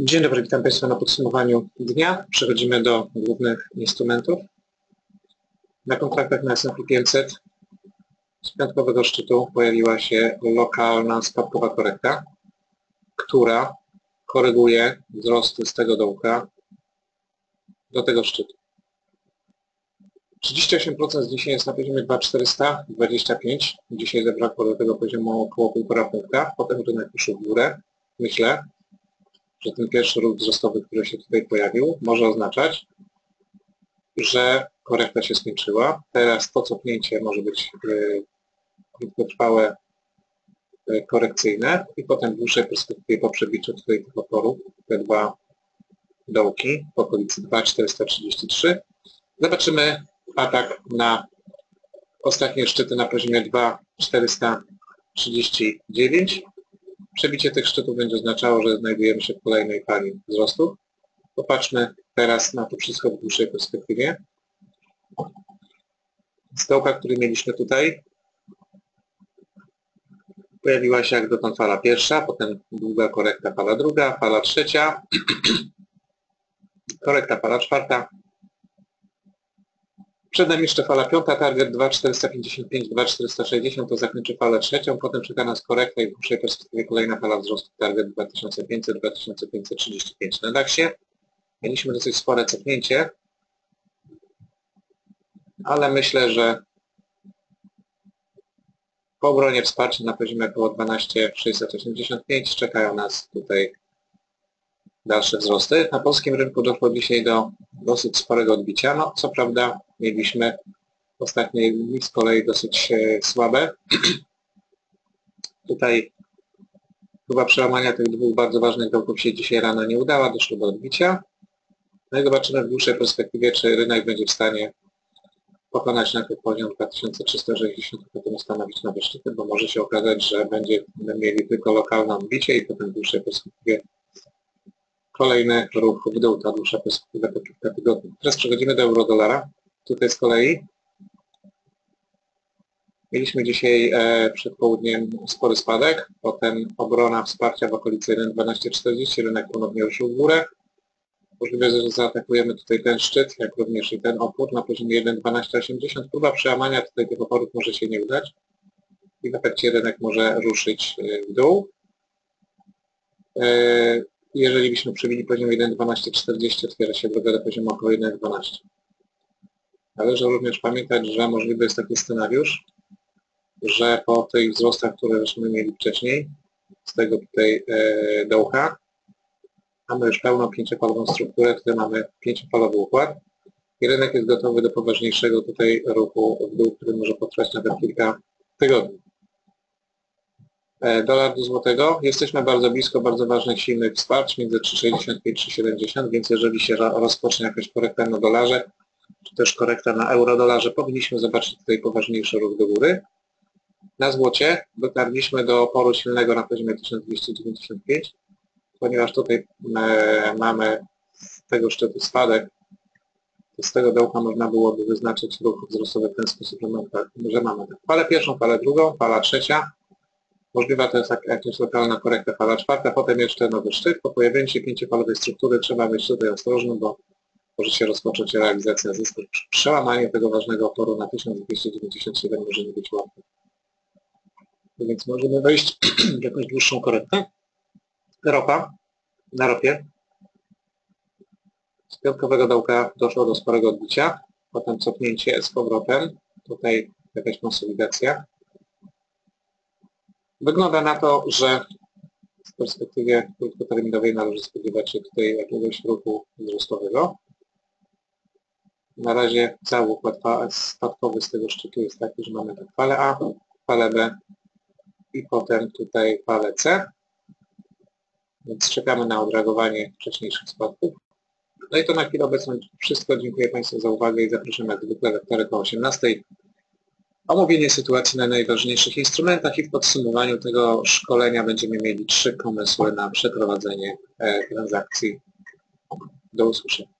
Dzień dobry, witam Państwa na podsumowaniu dnia. Przechodzimy do głównych instrumentów. Na kontraktach na S&P 500 z piątkowego szczytu pojawiła się lokalna spadkowa korekta, która koryguje wzrosty z tego dołka do tego szczytu. 38% z dzisiaj jest na poziomie 2425. Dzisiaj zabrakło do tego poziomu około 1,5 punkta. Potem rynek poszedł w górę. Myślę, że ten pierwszy ruch wzrostowy, który się tutaj pojawił, może oznaczać, że korekta się skończyła. Teraz to cofnięcie może być y, krótkotrwałe, y, korekcyjne i potem w dłuższej perspektywie po przebiciu tutaj tych oporów, te dwa dołki w okolicy 2,433, zobaczymy atak na ostatnie szczyty na poziomie 2,439 Przebicie tych szczytów będzie oznaczało, że znajdujemy się w kolejnej fali wzrostu. Popatrzmy teraz na to wszystko w dłuższej perspektywie. Stołka, który mieliśmy tutaj, pojawiła się jak dotąd fala pierwsza, potem długa korekta fala druga, fala trzecia, korekta fala czwarta, przed nami jeszcze fala piąta, target 2,455, 2,460 to zakończy falę trzecią, potem czeka nas korekta i w dłuższej perspektywie kolejna fala wzrostu, target 2500, 2535. Na DAXie mieliśmy dosyć spore cofnięcie, ale myślę, że po obronie wsparcia na poziomie około 12685 czekają nas tutaj dalsze wzrosty. Na polskim rynku doszło dzisiaj do dosyć sporego odbicia. No, co prawda mieliśmy ostatnie dni z kolei dosyć e, słabe. Tutaj próba przełamania tych dwóch bardzo ważnych dołków się dzisiaj rano nie udała, doszło do odbicia. No i zobaczymy w dłuższej perspektywie, czy rynek będzie w stanie pokonać najpierw poziom 2360, potem ustanowić nowe szczyty, bo może się okazać, że będziemy mieli tylko lokalne odbicie i potem w dłuższej perspektywie Kolejny ruch w dół, ta dłuższa perspektywa to tygodni. Teraz przechodzimy do euro-dolara. Tutaj z kolei mieliśmy dzisiaj e, przed południem spory spadek, potem obrona wsparcia w okolicy 1.1240, rynek ponownie ruszył w górę. Możliwe, że zaatakujemy tutaj ten szczyt, jak również i ten opór na poziomie 1.1280. Próba przełamania tutaj tych oporów może się nie udać i w efekcie rynek może ruszyć e, w dół. Jeżeli byśmy przebili poziom 1.12.40, otwiera się droga do poziomu około 1.12. Należy również pamiętać, że możliwy jest taki scenariusz, że po tych wzrostach, które żeśmy mieli wcześniej, z tego tutaj e, dołka, mamy już pełną pięciopalową strukturę, tutaj mamy pięciopalowy układ i rynek jest gotowy do poważniejszego tutaj ruchu w dół, który może potrwać nawet kilka tygodni. E, dolar do złotego. Jesteśmy bardzo blisko bardzo ważnych silnych wsparć między 3,65 i 3,70, więc jeżeli się rozpocznie jakaś korekta na dolarze, czy też korekta na euro-dolarze, powinniśmy zobaczyć tutaj poważniejszy ruch do góry. Na złocie dotarliśmy do oporu silnego na poziomie 1295, ponieważ tutaj e, mamy z tego szczytu spadek, z tego dołka można byłoby wyznaczyć ruch wzrostowy w ten sposób, że tak, mamy tak falę pierwszą, falę drugą, fala trzecia, Możliwa to jest jakaś lokalna korekta fala czwarta, potem jeszcze nowy szczyt. Po pojawieniu się struktury trzeba być tutaj ostrożnym, bo może się rozpocząć realizacja zysku. Przełamanie tego ważnego oporu na 1297 może nie być łatwe. Więc możemy wejść w jakąś dłuższą korektę. Ropa. Na ropie. Z piątkowego dołka doszło do sporego odbicia. Potem cofnięcie z powrotem. Tutaj jakaś konsolidacja. Wygląda na to, że w perspektywie krótkoterminowej należy spodziewać się tutaj jakiegoś ruchu wzrostowego. Na razie cały układ spadkowy z tego szczytu jest taki, że mamy tak falę A, falę B i potem tutaj falę C. Więc czekamy na odreagowanie wcześniejszych spadków. No i to na chwilę obecną wszystko. Dziękuję Państwu za uwagę i zapraszam jak zwykle we wtorek o 18 omówienie sytuacji na najważniejszych instrumentach i w podsumowaniu tego szkolenia będziemy mieli trzy pomysły na przeprowadzenie e, transakcji. Do usłyszenia.